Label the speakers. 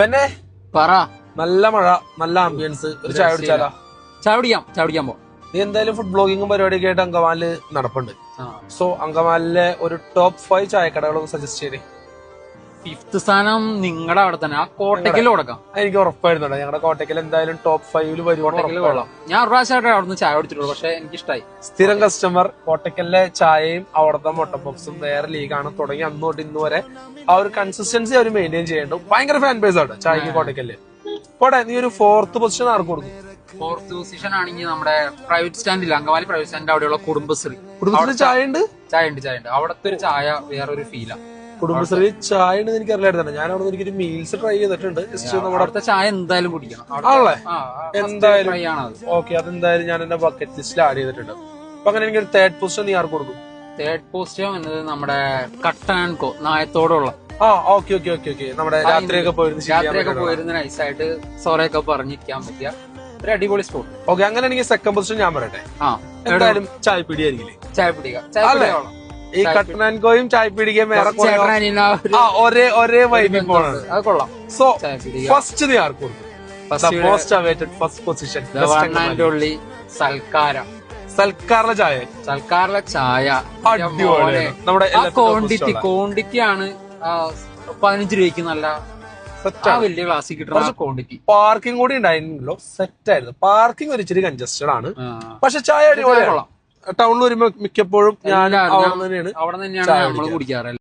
Speaker 1: പിന്നെ
Speaker 2: പറ.
Speaker 1: നല്ല മഴ നല്ല ആംബിയൻസ് ഒരു ചായ കുടിച്ചാലോ?
Speaker 2: ചായ കുടിക്കാം ചായ കുടിക്കാൻ പോ
Speaker 1: നീ എന്തായാലും ഫുഡ് ബ്ലോഗിങ്ങും പരിപാടിയൊക്കെ ആയിട്ട് അങ്കമാലിൽ നടപ്പുണ്ട്. സോ അങ്കമാലിലെ ഒരു ടോപ്പ് ഫൈവ് ചായക്കടകളൊക്കെ സജസ്റ്റ് ചെയ്തേ
Speaker 2: ഫിഫ്ത് സ്ഥാനം നിങ്ങളുടെ അവിടെ തന്നെ ആ കോട്ടയ്ക്കൽ കൊടുക്കാം.
Speaker 1: എനിക്ക് ഉറപ്പായിരുന്നു ഞങ്ങളുടെ കോട്ടയ്ക്കൽ എന്തായാലും ടോപ്പ് ഫൈവിൽ
Speaker 2: കോട്ടയ്ക്കൽ കൊള്ളാം. ഞാൻ ഒരു പ്രാവശ്യമായിട്ട് അവിടെ നിന്ന് ചായ കുടിച്ചിട്ടുള്ളൂ പക്ഷെ എനിക്ക് ഇഷ്ടമായി
Speaker 1: സ്ഥിരം കസ്റ്റമർ കോട്ടയ്ക്കലിലെ ചായയും അവിടുത്തെ മുട്ടബോക്സും വേറെ ലീഗാണ് തുടങ്ങി അന്ന് തൊട്ട് ഇന്ന് വരെ ആ ഒരു കൺസിസ്റ്റൻസി അവർ മെയിന്റെയിൻ ചെയ്യേണ്ടു. ഭയങ്കര ഫാൻ ബേസ് ആണ് ചായക്ക് കോട്ടയ്ക്കൽ. പോട്ടെ നീ ഒരു ഫോർത്ത് പൊസിഷൻ ആർക്ക് കൊടുക്കും?
Speaker 2: ഫോർത്ത് പൊസിഷൻ ആണെങ്കിൽ നമ്മുടെ പ്രൈവറ്റ് സ്റ്റാൻഡിൽ അങ്കമാലി പ്രൈവറ്റ് സ്റ്റാൻഡിൽ അവിടെയുള്ള കുടുംബശ്രീ.
Speaker 1: കുടുംബശ്രീ ചായ ഉണ്ട്
Speaker 2: ചായ ഉണ്ട് ചായ ഉണ്ട് അവിടുത്തെ ഒരു ചായ വേറൊരു ഫീലാ
Speaker 1: കുടുംബശ്രീ ചായ ഉണ്ട് എനിക്ക് അറിയില്ലായിരുന്നു ഞാൻ അവിടെ എനിക്കൊരു മീൽസ് ട്രൈ ചെയ്തിട്ടുണ്ട്. ജസ്റ്റ് നമ്മുടെ
Speaker 2: അവിടുത്തെ ചായ എന്തായാലും കുടിക്കണം.
Speaker 1: ആണല്ലേ? എന്തായാലും. ഓക്കെ അതെന്തായാലും ഞാൻ എന്റെ ബക്കറ്റ് ലിസ്റ്റിൽ ആഡ് ചെയ്തിട്ടുണ്ട്. അപ്പൊ അങ്ങനെ എനിക്ക് തേർഡ് പോസ്റ്റ് നീ ആർക്ക് കൊടുക്കും?
Speaker 2: തേർഡ് പോസ്റ്റ് എന്നത് നമ്മുടെ കട്ടാൻകോ നായത്തോടുള്ള.
Speaker 1: ആ ഓക്കെ ഓക്കെ ഓക്കെ ഓക്കെ നമ്മുടെ രാത്രിയൊക്കെ പോയിരുന്നു
Speaker 2: രാത്രിയൊക്കെ പോയിരുന്ന നൈസായിട്ട് സോറയൊക്കെ പറഞ്ഞിരിക്കാൻ പറ്റിയ ഒരു അടിപൊളി സ്പോട്ട്
Speaker 1: ഓക്കെ അങ്ങനെ എനിക്ക് സെക്കൻഡ് പൊസിഷൻ ഞാൻ പറയട്ടെ.
Speaker 2: ആ
Speaker 1: എന്തായാലും ചായ പിടി ആയിരിക്കില്ലേ
Speaker 2: ചായ പിടിക്കാം ചായ
Speaker 1: അല്ലേ?
Speaker 2: കട്ടൻ
Speaker 1: ആൻഡ് ഗോയും ചായ പിടിക്കുകയും
Speaker 2: ഒരേ
Speaker 1: ഒരേ വൈബിൽ പോണാണ്
Speaker 2: അത് കൊള്ളാം.
Speaker 1: സോ ഫസ്റ്റ് നീ ആർക്ക് കൊടുക്കും? മോസ്റ്റ് അവൈറ്റഡ് ഫസ്റ്റ് പൊസിഷൻ
Speaker 2: സൽക്കാരം.
Speaker 1: സൽക്കാരിലെ ചായ.
Speaker 2: സൽക്കാരിലെ ചായ. അടിപൊളി
Speaker 1: നമ്മുടെ
Speaker 2: ക്വാണ്ടിറ്റി ക്വാണ്ടിറ്റി ആണ് പതിനഞ്ച് രൂപയ്ക്ക് നല്ല വലിയ ക്ലാസ്സിൽ കിട്ടുന്ന ക്വാണ്ടിറ്റി
Speaker 1: പാർക്കിംഗ് കൂടി ഉണ്ടായിരുന്നല്ലോ. സെറ്റ് ആയിരുന്നു. പാർക്കിംഗ് ഒരു ഇച്ചിരി കൺജസ്റ്റഡ് ആണ്. പക്ഷെ ചായ
Speaker 2: അടിപൊളി
Speaker 1: അടിപൊളിയാണ്.
Speaker 2: കൊള്ളാം.
Speaker 1: ടൗണിൽ വരുമ്പോ മിക്കപ്പോഴും ഞാൻ അവിടെ തന്നെയാണ്
Speaker 2: അവിടെ തന്നെയാണ് നമ്മൾ. കുടിക്കാറ്